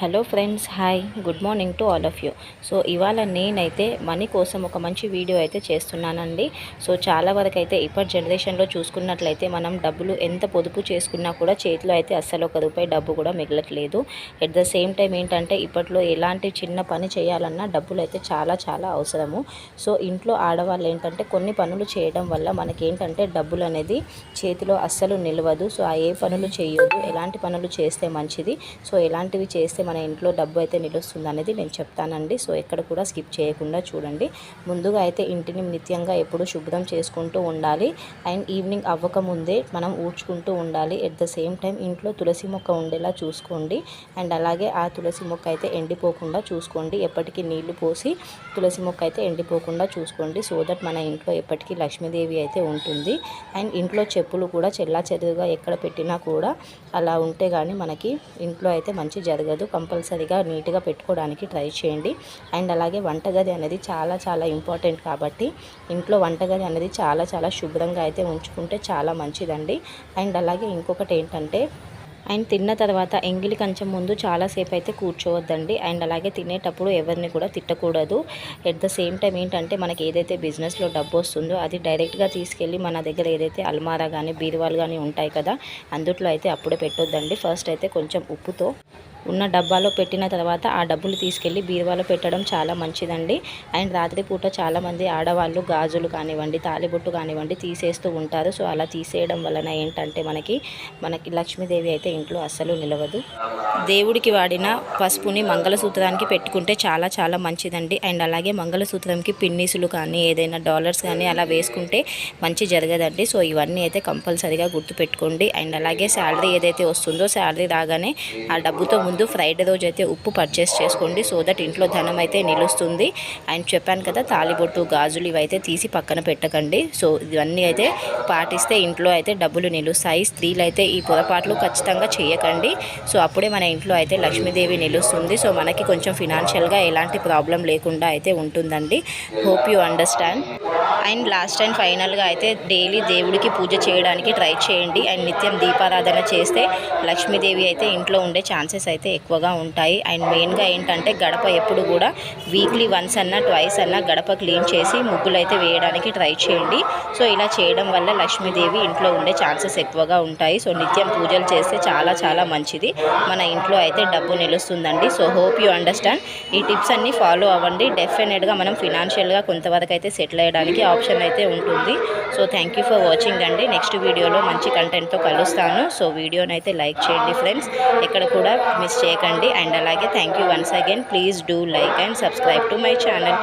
Hello friends hi good morning to all of you so ఇవాళ నేనైతే money కోసం ఒక మంచి వీడియో అయితే చేస్తున్నానండి. సో చాలా వరకు అయితే ఇప్పటి జనరేషన్లో చూసుకున్నట్లయితే మనం డబ్బులు ఎంత పొదుపు చేసుకున్నా కూడా చేతిలో అయితే అస్సలు ఒక రూపాయి డబ్బు కూడా మిగలట్లేదు. ఎట్ ద సేమ్ టైం ఏంటంటే ఇప్పట్లో ఎలాంటి చిన్న పని చేయాలన్నా డబ్బులు అయితే చాలా చాలా అవసరము. సో ఇంట్లో ఆడవాళ్ళు ఏంటంటే కొన్ని పనులు చేయడం వల్ల మనకేంటంటే డబ్బులు అనేది చేతిలో అస్సలు నిలవదు. సో ఆ ఏ పనులు చేయొద్దు. ఎలాంటి పనులు చేస్తే మంచిది? సో ఎలాంటివి చేస్తే మన ఇంట్లో డబ్బు అయితే నిలుస్తుంది అనేది నేను చెప్తానండి. సో ఎక్కడ కూడా స్కిప్ చేయకుండా చూడండి. ముందుగా అయితే ఇంటిని నిత్యంగా ఎప్పుడు శుభ్రం చేసుకుంటూ ఉండాలి. అండ్ ఈవినింగ్ అవ్వకముందే మనం ఊడ్చుకుంటూ ఉండాలి. ఎట్ ద సేమ్ టైం ఇంట్లో తులసి మొక్క ఉండేలా చూసుకోండి. అండ్ అలాగే ఆ తులసి మొక్క అయితే ఎండిపోకుండా చూసుకోండి. ఎప్పటికీ నీళ్ళు పోసి తులసి మొక్క అయితే ఎండిపోకుండా చూసుకోండి. సో దట్ మన ఇంట్లో ఎప్పటికీ లక్ష్మీదేవి అయితే ఉంటుంది. అండ్ ఇంట్లో చెప్పులు కూడా చెల్లా చెదురుగా ఎక్కడ పెట్టినా కూడా అలా ఉంటే కానీ మనకి ఇంట్లో అయితే మంచి జరగదు. కంపల్సరీగా నీట్గా పెట్టుకోవడానికి ట్రై చేయండి. అండ్ అలాగే వంటగది అనేది చాలా చాలా ఇంపార్టెంట్ కాబట్టి ఇంట్లో వంటగది అనేది చాలా చాలా శుభ్రంగా అయితే ఉంచుకుంటే చాలా మంచిదండి. అండ్ అలాగే ఇంకొకటి ఏంటంటే అండ్ తిన్న తర్వాత ఎంగిలి కంచెం ముందు చాలాసేపు అయితే కూర్చోవద్దండి. అండ్ అలాగే తినేటప్పుడు ఎవరిని కూడా తిట్టకూడదు. ఎట్ ద సేమ్ టైం ఏంటంటే మనకి ఏదైతే బిజినెస్లో డబ్బు వస్తుందో అది డైరెక్ట్గా తీసుకెళ్ళి మన దగ్గర ఏదైతే అల్మారా కానీ బీరువాలు కానీ ఉంటాయి కదా అందుట్లో అయితే అప్పుడే పెట్టొద్దండి. ఫస్ట్ అయితే కొంచెం ఉప్పుతో ఉన్న డబ్బాలో పెట్టిన తర్వాత ఆ డబ్బులు తీసుకెళ్ళి బీరువాలో పెట్టడం చాలా మంచిదండి. అండ్ రాత్రిపూట చాలామంది ఆడవాళ్ళు గాజులు కానివ్వండి తాలిబొట్టు కానివ్వండి తీసేస్తూ ఉంటారు. సో అలా తీసేయడం వలన ఏంటంటే మనకి మనకి లక్ష్మీదేవి అయితే ఇంట్లో అస్సలు నిలవదు. దేవుడికి వాడిన పసుపుని మంగళసూత్రానికి పెట్టుకుంటే చాలా చాలా మంచిదండి. అండ్ అలాగే మంగళసూత్రంకి పిన్నీసులు కానీ ఏదైనా డాలర్స్ కానీ అలా వేసుకుంటే మంచి జరగదండి. సో ఇవన్నీ అయితే కంపల్సరీగా గుర్తుపెట్టుకోండి. అండ్ అలాగే శాలరీ ఏదైతే వస్తుందో శాలరీ రాగానే ఆ డబ్బుతో ముందు ముందు ఫ్రైడే రోజు అయితే ఉప్పు పర్చేస్ చేసుకోండి. సో దట్ ఇంట్లో ధనం అయితే నిలుస్తుంది. అండ్ చెప్పాను కదా తాలిబొట్టు గాజులు ఇవైతే తీసి పక్కన పెట్టకండి. సో ఇవన్నీ అయితే పాటిస్తే ఇంట్లో అయితే డబ్బులు నిలుస్తాయి. స్త్రీలు అయితే ఈ పొరపాట్లు ఖచ్చితంగా చేయకండి. సో అప్పుడే మన ఇంట్లో అయితే లక్ష్మీదేవి నిలుస్తుంది. సో మనకి కొంచెం ఫినాన్షియల్గా ఎలాంటి ప్రాబ్లం లేకుండా అయితే ఉంటుందండి. Hope you understand and last and ఫైనల్గా అయితే డైలీ దేవుడికి పూజ చేయడానికి ట్రై చేయండి. అండ్ నిత్యం దీపారాధన చేస్తే లక్ష్మీదేవి అయితే ఇంట్లో ఉండే ఛాన్సెస్ అయితే అయితే ఎక్కువగా ఉంటాయి. అండ్ మెయిన్గా ఏంటంటే గడప ఎప్పుడు కూడా వీక్లీ వన్స్ అన్నా ట్వైస్ అన్నా గడప క్లీన్ చేసి ముగ్గులు అయితే వేయడానికి ట్రై చేయండి. సో ఇలా చేయడం వల్ల లక్ష్మీదేవి ఇంట్లో ఉండే ఛాన్సెస్ ఎక్కువగా ఉంటాయి. సో నిత్యం పూజలు చేస్తే చాలా చాలా మంచిది. మన ఇంట్లో అయితే డబ్బు నిలుస్తుందండి. So hope you understand. ఈ టిప్స్ అన్నీ ఫాలో అవ్వండి. డెఫినెట్గా మనం ఫినాన్షియల్గా కొంతవరకు అయితే సెటిల్ అయ్యడానికి ఆప్షన్ అయితే ఉంటుంది. సో థ్యాంక్ ఫర్ వాచింగ్ అండి. నెక్స్ట్ వీడియోలో మంచి కంటెంట్తో కలుస్తాను. సో వీడియోని అయితే లైక్ చేయండి ఫ్రెండ్స్. ఇక్కడ కూడా మిస్ చేయకండి. అండ్ అలాగే thank you once again please do like and subscribe to my channel